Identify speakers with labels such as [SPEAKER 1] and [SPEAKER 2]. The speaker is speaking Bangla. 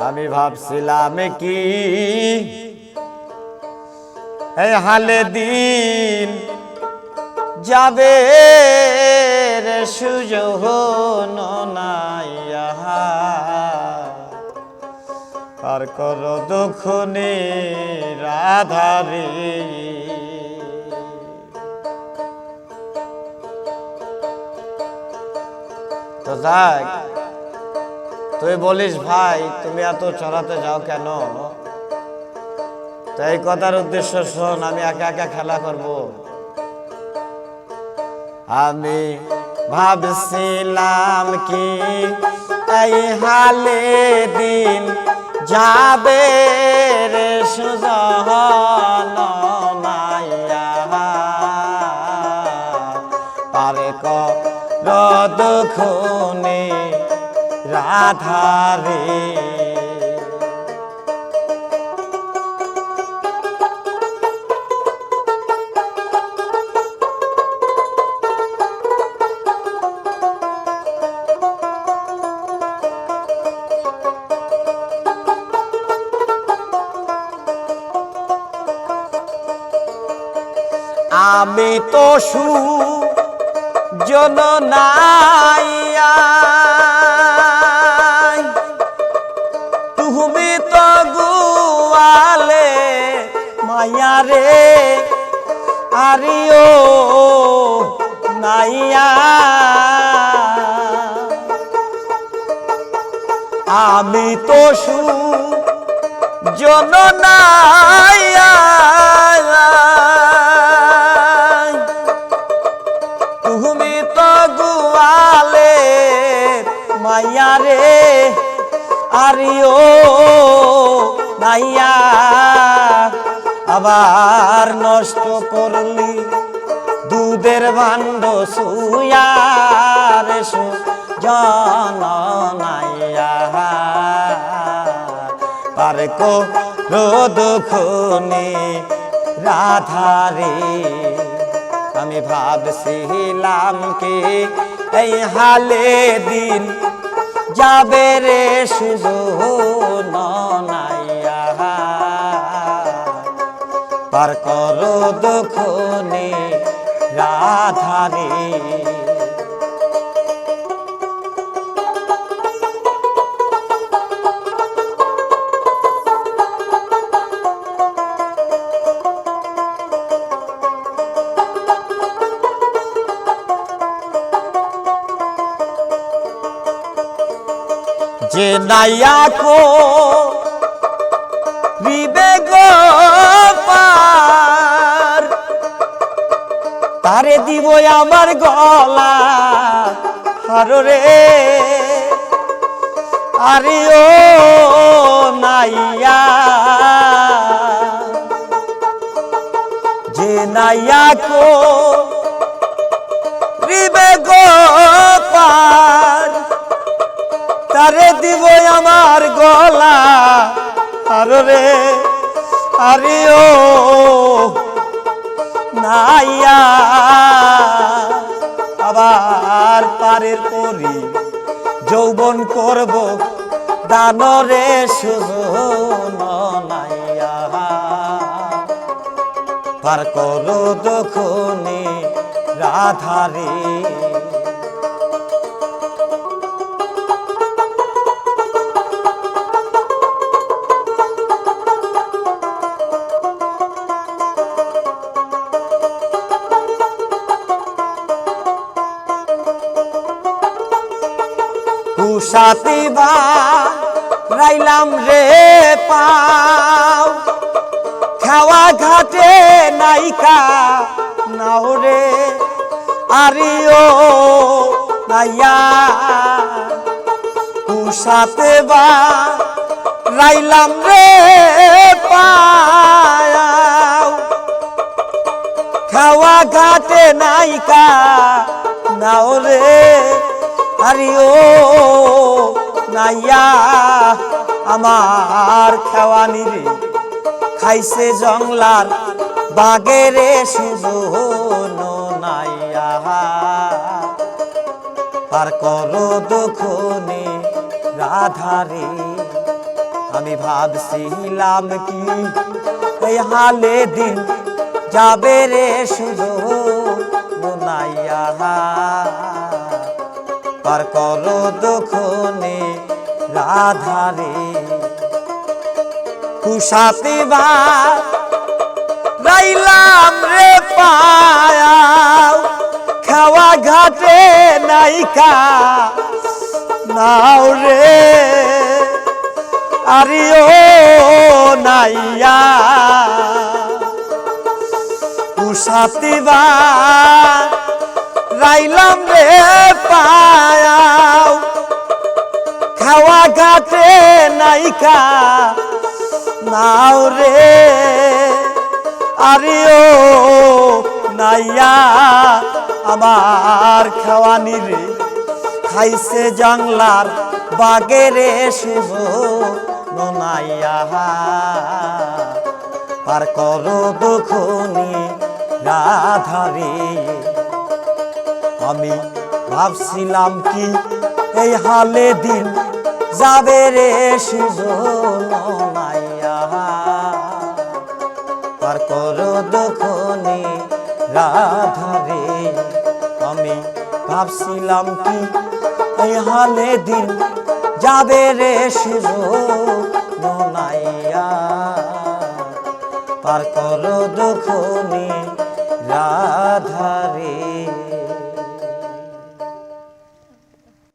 [SPEAKER 1] আমি ভাবছিলাম কি? এই হালে দিন যাবে রে, সুযোগ নাইয়া আর কর দুঃখনে রাধারে তো যাক তুই বলিস, ভাই, তুমি এত চড়াতে যাও কেন? তো এই কথার উদ্দেশ্য শোন, আমি একা একা খেলা করব। আমি ভাবছিলাম কি এই হালে দিন যাবে রে সুজন মাইয়া। পারে কর রাধারে। আমি তো সু জন নাইয়া মায়া রে আরিও নাইয়া আমি তো সু জন নাইয়া তুমি তো গুয়ালে মাইয়া রে আরিও নাইয়া আবার নষ্ট করলি, দুধের ভাণ্ড সুয়ার সু জন নাইয়া পার রোদ খুনি রাধারে, আমি ভাবছিলাম কি এই হালে দিন যাবে রে সুজন নাইয়া পার করো দুখনে রাধারে যে নাইয়া কো বিবেগ তারে দিব আমার গলা, হার রে। আরে ও নাইয়া, যে নাইয়া কো বিবেগ পার, তারে দিব আমার গলা আর রে। আরে ও নাইয়া আবার পারের করি যৌবন করব দানরে সুজন নাইয়া। পার করো দখনে রাধারে বা রাইলাম রে পাও। খাওয়া ঘাটে নাইকা নাও রে, আরিও নাইয়া। কুসাতে বা রাইলাম রে পাও। খাওয়া ঘাটে নাইকা নাও রে আরে নাইয়া, আমার খাওয়ানি রে। খাইছে জংলার বাগেরে সুজন নাইয়া। পার করো দুখনে রাধারে আমি ভাবছিলাম কি এই হালে দিন যাবে রে শুধু বোনাইয়া পার করো দখনে রাধারে। কুশাতিবার রাইলাম রে পায়াও খাওয়া ঘাটে নাইকা নাও রে। আরিও নাইয়া। কুশাতিবার রে পায়াও খাওয়া ঘাটে নাইকা নাও রে আরিও নাইয়া আমার খাওয়ানি রে খাইছে জাংলার বাগেরে শুভ নাইয়া পার করো দুখনি রাধারে আমি ভাবছিলাম কি এই হালে দিন যাবে রে শুভ নাইয়া পার করো দখনে রাধারে আমি ভাবছিলাম কি এই হালে দিন যাবে রে শুভ নাইয়া পার করো দখনে রাধারে